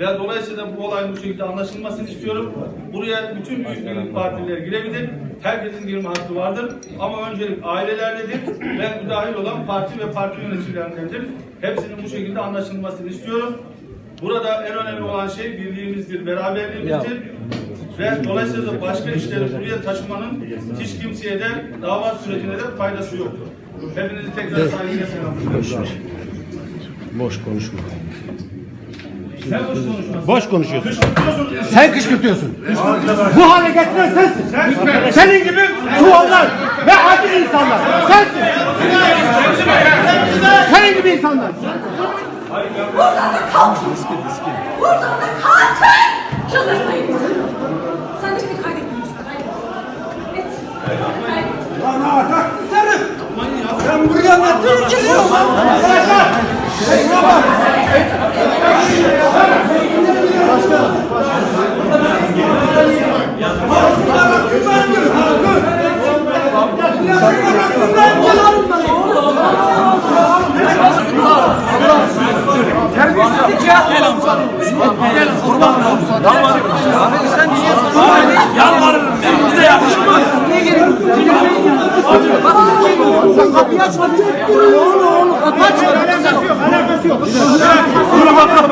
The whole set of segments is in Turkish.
Ve dolayısıyla bu olayın bu şekilde anlaşılmasını istiyorum. Buraya bütün büyük birlik partiler girebilir. Herkesin girme hakkı vardır. Ama öncelik ailelerdedir ve müdahil olan parti ve parti yöneticilerindendir. Hepsinin bu şekilde anlaşılmasını istiyorum. Burada en önemli olan şey birliğimizdir, beraberliğimizdir. Ve dolayısıyla başka işleri buraya taşımanın hiç kimseye de dava sürecine de faydası yoktur. Hepinizi tekrar saygıyla selamlıyorum. Boş konuşma. Boş konuşma. Boş konuşuyorsun. Sen kışkırtıyorsun. Bu hale getiren sensin. Senin gibi çuvallar ve aciz insanlar. Sensin. Senin gibi insanlar. Buradan da kalk. Buradan da kalkın. Çıldırtmayın bizi. Sen de beni kaydetmiyorsun. Evet. Sen buraya ne giriyorsun? Durun bakalım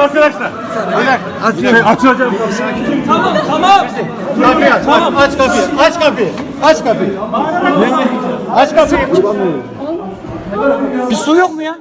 arkadaşlar. Açıyorum. Açacağım. Kapıyı aç. Aç kapıyı. Aç kapıyı. Aç kapıyı. Aç kapıyı. Bir su yok mu ya?